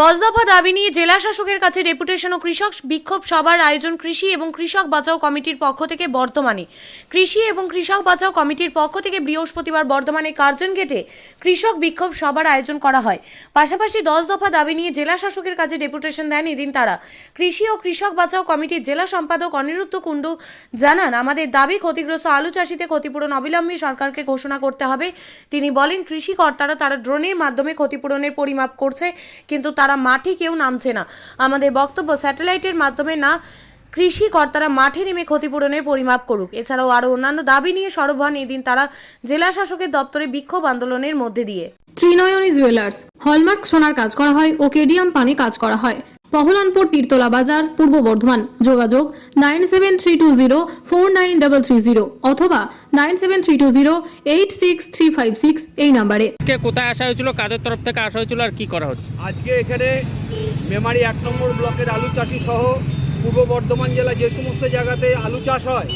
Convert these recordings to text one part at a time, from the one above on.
দশ দফা দাবি নিয়ে জেলা শাসকের কাছে ডেপুটেশন ও কৃষক বিক্ষোভ সভার আয়োজন কৃষি এবং কৃষক বাঁচাও কমিটির পক্ষ থেকে বর্তমানে। কৃষি এবং কৃষক বাঁচাও কমিটির পক্ষ থেকে বৃহস্পতিবার বর্ধমানে কার্জন গেটে কৃষক বিক্ষোভ সভার আয়োজন করা হয়। পাশাপাশি দশ দফা দাবি নিয়ে জেলা শাসকের কাছে ডেপুটেশন দেন এদিন তারা। কৃষি ও কৃষক বাঁচাও কমিটির জেলা সম্পাদক অনিরুদ্ধ কুণ্ডু জানান, আমাদের দাবি, ক্ষতিগ্রস্ত আলু চাষিতে ক্ষতিপূরণ অবিলম্বে সরকারকে ঘোষণা করতে হবে। তিনি বলেন কৃষি কর্তারা তারা ড্রোনের মাধ্যমে ক্ষতিপূরণের পরিমাপ করছে, কিন্তু তারা মাঠে কেউ নামছে না। আমাদের বক্তব্য স্যাটেলাইটের মাধ্যমে না কৃষি কর্তারা মাঠে নেমে ক্ষতিপূরণের পরিমাপ করুক। এছাড়াও আরও অন্যান্য দাবি নিয়ে সরব হন এদিন তারা জেলা শাসকের দপ্তরে বিক্ষোভ আন্দোলনের মধ্যে দিয়ে। ত্রিনয়নী জুয়েলার্স। হলমার্ক সোনার কাজ করা হয় ও কেডিয়াম পানে কাজ করা হয়। পহলানপুর তীরতলা বাজার পূর্ব বর্ধমান। যোগাযোগ nine seven three two zero four nine double three zero অথবা nine seven three two zero eight six three five six এই নাম্বারে। আজকে কোথায় আসা হয়েছিল কাদের তরফ থেকে আসা হয়েছিল আর কি করা হচ্ছে? আজকে এখানে মেমারি এক নম্বর ব্লকের আলু চাষি সহ পূর্ব বর্ধমান জেলা যে সমস্ত জায়গাতে আলু চাষ হয়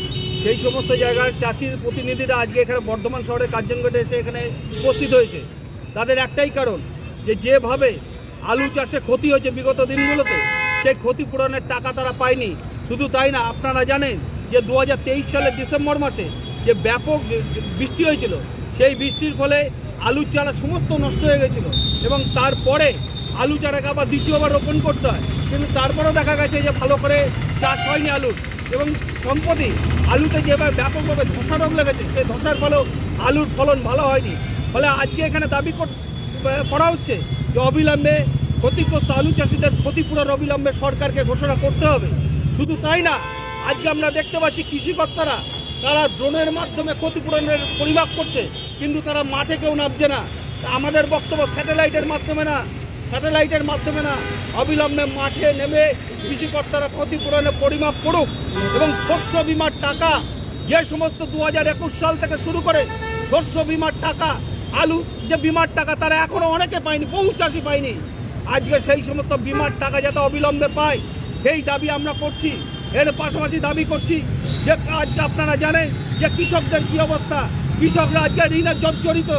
সেই সমস্ত জায়গার চাষির প্রতিনিধিরা আজকে এখানে বর্ধমান শহরের কার্যনগরে এসে এখানে উপস্থিত হয়েছে। তাদের একটাই কারণ যে যেভাবে আলু চাষে ক্ষতি হয়েছে বিগত দিনগুলোতে, সেই ক্ষতিপূরণের টাকা তারা পায়নি। শুধু তাই না, আপনারা জানেন যে দু হাজার তেইশ সালের ডিসেম্বর মাসে যে ব্যাপক বৃষ্টি হয়েছিল, সেই বৃষ্টির ফলে আলুর চারা সমস্ত নষ্ট হয়ে গেছিল এবং তারপরে আলু চারাকে আবার দ্বিতীয়বার রোপণ করতে হয়। কিন্তু তারপরেও দেখা গেছে যে ভালো করে চাষ হয়নি আলুর এবং সম্প্রতি আলুতে যেভাবে ব্যাপকভাবে ধসা রোগ লেগেছে, সেই ধসার ফলেও আলুর ফলন ভালো হয়নি। ফলে আজকে এখানে দাবি কর- হচ্ছে যে অবিলম্বে ক্ষতিগ্রস্ত আলু চাষিদের ক্ষতিপূরণ অবিলম্বে সরকারকে ঘোষণা করতে হবে। শুধু তাই না, আজকে আমরা দেখতে পাচ্ছি কৃষিকর্তারা, তারা ড্রোনের মাধ্যমে ক্ষতিপূরণের পরিমাপ করছে, কিন্তু তারা মাঠে কেউ নামছে না। আমাদের বক্তব্য স্যাটেলাইটের মাধ্যমে না, স্যাটেলাইটের মাধ্যমে না। অবিলম্বে মাঠে নেমে কৃষিকর্তারা ক্ষতিপূরণের পরিমাপ করুক এবং শস্য বিমার টাকা যে সমস্ত দু হাজার একুশ সাল থেকে শুরু করে শস্য বিমার টাকা আলু যে বিমার টাকা তারা এখনও অনেকে পায়নি, বহু চাষি পায়নি। আজকে সেই সমস্ত বিমার টাকা যাতে অবিলম্বে পায়, সেই দাবি আমরা করছি। এর পাশাপাশি দাবি করছি যে, আজকে আপনারা জানেন যে কৃষকদের কী অবস্থা। কৃষকরা আজকে ঋণে জর্জরিত।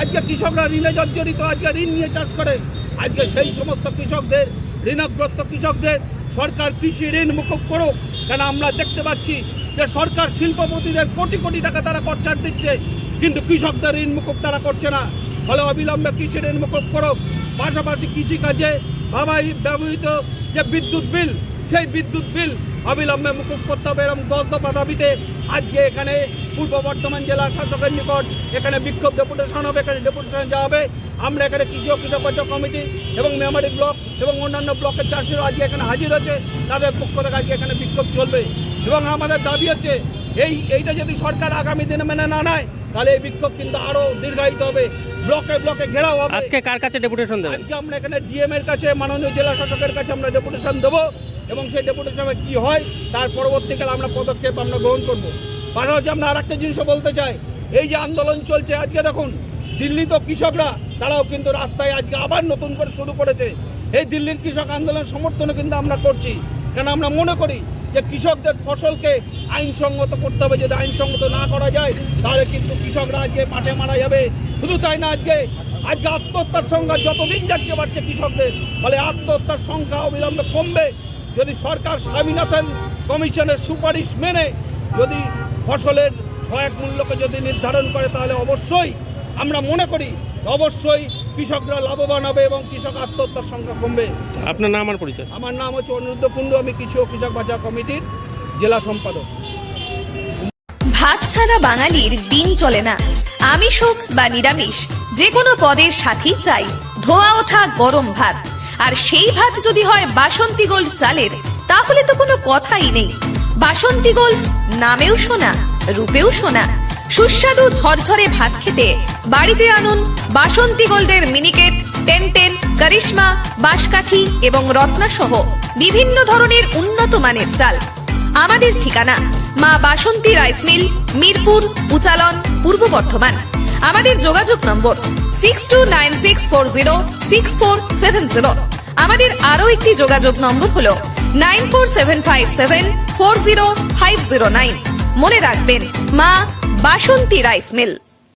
আজকে কৃষকরা ঋণে জর্জরিত, আজকে ঋণ নিয়ে চাষ করে। আজকে সেই সমস্ত কৃষকদের, ঋণগ্রস্ত কৃষকদের সরকার কৃষি ঋণ মুকুব করুক, কেন আমরা দেখতে পাচ্ছি যে সরকার শিল্পপতিদের কোটি কোটি টাকা তারা খরচার দিচ্ছে, কিন্তু কৃষকদের ঋণ মুকুব তারা করছে না। ফলে অবিলম্বে কৃষি ঋণ মুকুব করুক। পাশাপাশি কৃষিকাজে বাবাই ব্যবহৃত যে বিদ্যুৎ বিল, সেই বিদ্যুৎ বিল অবিলম্বে মুকুব করতে হবে এরকম দশ দফা দাবিতে আজকে এখানে পূর্ব বর্ধমান জেলা শাসকের নিকট এখানে বিক্ষোভ ডেপুটেশন হবে, এখানে ডেপুটেশন যাওয়া হবে। আমরা এখানে কৃষক বাঁচাও কমিটি এবং মেমারি ব্লক এবং অন্যান্য ব্লকের চাষিরা আজকে এখানে হাজির হচ্ছে তাদের পক্ষ থেকে আজকে এখানে বিক্ষোভ চলবে এবং আমাদের দাবি হচ্ছে, এই, এইটা যদি সরকার আগামী দিনে মেনে না নেয়, তাহলে এই বিক্ষোভ কিন্তু আরও দীর্ঘায়িত হবে। ব্লকে ব্লকে ঘেরাও হবে। আজকে কার কাছে ডেপুটেশন দেবেন আজকে আমরা এখানে ডিএম এর কাছে মাননীয় জেলা শাসকের কাছে আমরা ডেপুটেশন দেবো এবং সেই ডেপুটেশনে কি হয় তার পরবর্তীকালে আমরা পদক্ষেপ আমরা গ্রহণ করব। পাশাপাশি আমরা আর একটা জিনিসও বলতে চাই এই যে আন্দোলন চলছে আজকে দেখুন দিল্লি তো কৃষকরা তারাও কিন্তু রাস্তায় আজকে আবার নতুন করে শুরু করেছে। এই দিল্লির কৃষক আন্দোলন সমর্থনও কিন্তু আমরা করছি। কেন আমরা মনে করি যে কৃষকদের ফসলকে আইনসঙ্গত করতে হবে যদি আইনসঙ্গত না করা যায় তাহলে কিন্তু কৃষকরা আজকে মাঠে মারা যাবে। শুধু তাই না আজকে আজকে আত্মহত্যার সংখ্যা যতদিন যাচ্ছে বাড়ছে কৃষকদের ফলে আত্মহত্যার সংখ্যা অবিলম্বে কমবে। যদি সরকার স্বামীনাথন কমিশনের সুপারিশ মেনে যদি ফসলের সহায়ক মূল্যকে যদি নির্ধারণ করে তাহলে অবশ্যই আমরা মনে করি অবশ্যই কৃষকরা লাভবান হবে এবং কৃষক আত্মহত্যার সংখ্যা কমবে। আপনার নাম আর পরিচয়? আমার নাম হচ্ছে অনিরুদ্ধ কুণ্ডু আমি কৃষি ও কৃষক বাজার কমিটির জেলা সম্পাদক। ভাত ছাড়া বাঙালির দিন চলে না। আমিষ হোক বা নিরামিষ যে কোনো পদের সাথেই চাই। ধোয়া ওঠা গরম ভাত। আর সেই ভাত যদি হয় বাসন্তী গোল্ড চালের, তাহলে তো কোনো কথাই নেই। বাসন্তী গোল্ড নামেও শোনা, রূপেও শোনা। সুস্বাদু ঝরঝরে ভাত খেতে বাড়িতে আনুন বাসন্তী গোল্ডের মিনিকেট টেন টেন করিশ্মা, বাঁশকাঠি এবং রত্না সহ বিভিন্ন ধরনের উন্নত মানের চাল। আমাদের ঠিকানা মা বাসন্তী রাইস মিল, মিরপুর, উচালন, পূর্ব বর্ধমান। আমাদের যোগাযোগ number six two nine six four zero six four seven zero আমাদের আরও একটি যোগাযোগ নম্বর হল nine four seven five seven four zero five zero nine মনে রাখবেন, মা বাসন্তী রাইস মিল।